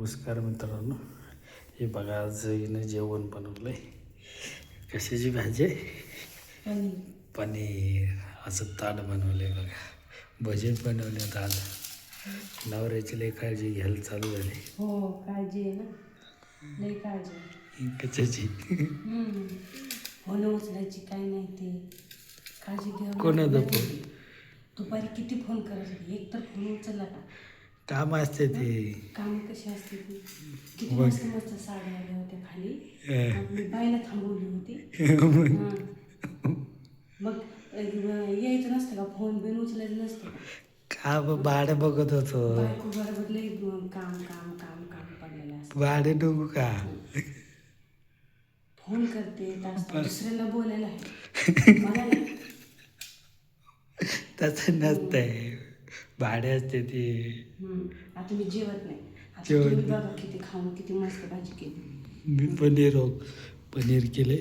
नमस्कार मित्रांनो. हे बघा आज हिनं जेवण बनवलंय. कशाची भाजी? आहे आणि पनीर. असं ताट बनवलंय बघा. भजे बनवले आज. नवऱ्याची लई काळजी घ्यायला चालू झाली. हो काळजी आहे ना? लई काळजी. आहे. कशाची उचलायची काय नाही ते. काळजी घ्यावी कोणाचा. फोन? दुपारी किती फोन करायचे? एक तर फोन उचलला का काम असते ते. काम कशी असते ती? किती. मस्त मस्त साड्या आल्या होत्या खाली? मी बाईला थांबवली होती. हां. मग अं, यायचं नसतं का? फोन बिन उचलायचं नसतं का? का ब- भाडं बघत होतो. बायको बरोबर लई अं, काम काम काम काम पडलेलं असतं. भाडे नको का? फोन करते तास दुसऱ्याला बोलायला आहे. मला नाही. तसं नसतंय. भाडे असते ते. आता मी जेवत नाही. आता जेवत तुम्ही नाही. बघा किती खाऊन किती मस्त भाजी केली. मी पनीर हो पनीर केले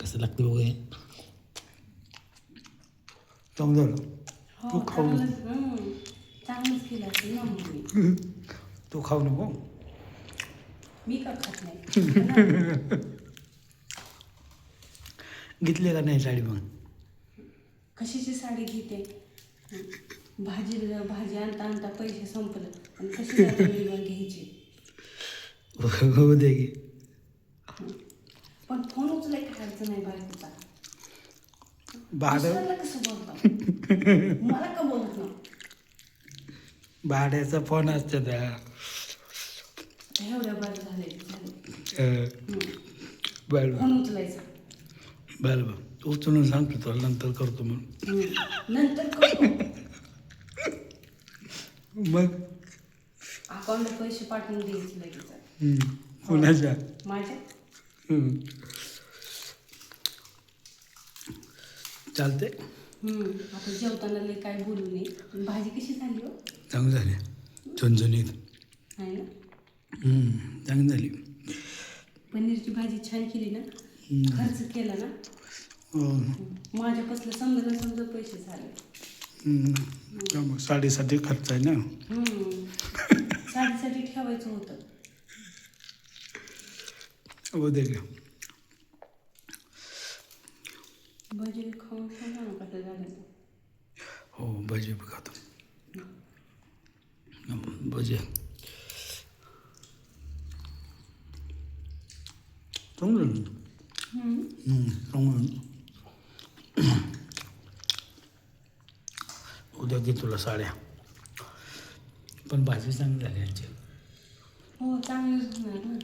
कसं लागतं बघा हे. चांगलं झालं. हो तू खाऊ नको. चांगलंच केलं असेल ना मम्मी. तू खाऊ नको. मी का खात नाही? घेतले का नाही साडी मग? कशाची साडी घेते? भाजी भाजी आणता आणता पैसे संपलं. आणि कशी घ्यायची? होऊ दे की. पण फोन उचलाय अडचण नाही बायकोचा भाडं? दुसऱ्याला कसं मला का बोलत ना भाड्याचा फोन असतो त्या. एवढ्या बाद झाले अं. बरं. फोन उचलायचा. बरं बरं. उचलून सांगतो तुला नंतर करतो म्हणून. हम्म. नंतर करतो. मग? अकाउंटला पैसे पाठवून द्यायचे लगेच. हम्म, कुणाच्या? माझ्या? हम्म. चालते हम्म. आता जेवताना लय काय बोलू नये. भाजी कशी झाली हो? चांगली झाली. झणझणीत. आहे ना? हम्म, चांगली झाली. पनीरची भाजी छान केली ना? हम्म. खर्च केला ना? हो. माझ्यापासलं समजा ना समजा पैसे झाले. हम्म. त्यामुळे साडीसाठी खर्च आहे ना हम्म. साडीसाठी ठेवायचं होतं हो दे घ्या भाजी खाऊन सांगा ना कसं झालं ते. हो भजी बी खातो भजी चांगलं झालं. हम्म. हम्म, चांगलं झालं. घे तुला साड्या. पण भाजी चांगली झाली यांची हो चांगलंच होणार ना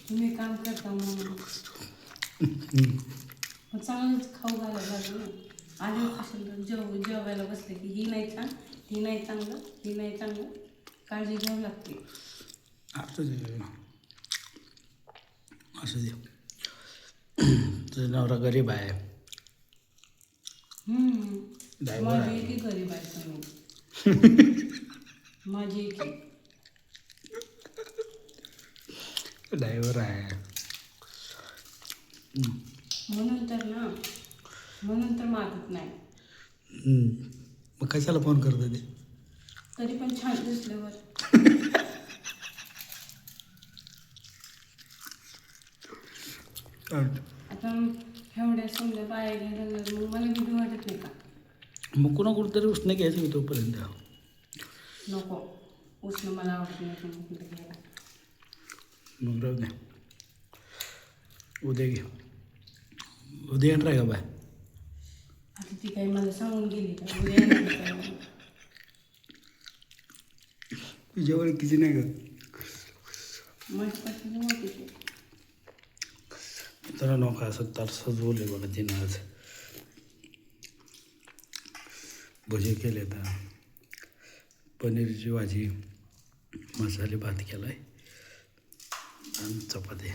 तुम्ही काम करता म्हणून. मग चांगलंच खाऊ घालायला लागलं ना. आधी कशाला जेव जेवायला बसले की ही नाही छान ही नाही चांगलं ही नाही चांगलं. काळजी घ्यावी लागते. असं दे. असं दे. तुझा नवरा गरीब आहे. माझी. एकी गरीब आहे तुम्ही माझी एकी. ड्रायव्हर आहे. म्हणून तर ना म्हणून तर मागत नाही. मग कशाला फोन करतो ते? तरी पण छान दिसल्यावर. आता एवढ्या समजा घ्यायला लागल्या, मग मला भीती वाटत नाही का? मग कुणा कुठंतरी उष्ण घ्यायचं मी तोपर्यंत. नको. उष्ण मला आवडत नाही घ्यायला. मग राहू उद्या घे. उद्या येणार आहे का बाय? आता ती काही मला सांगून गेली का? उद्या येणार आहे का? म्हणून. तुझ्या ओळखीची नाही का? माझ्यापासून होती ते. तर नका असं तर सजवले बघा तिनं आज. भजे केले तर पनीरची भाजी मसाले भात केला आहे आणि चपाती.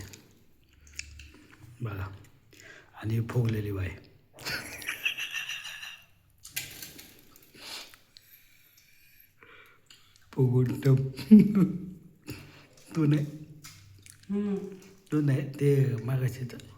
बघा. आणि फुगलेली बाय फुगून टप तू नाही. तू नाही? ते मागाशी तर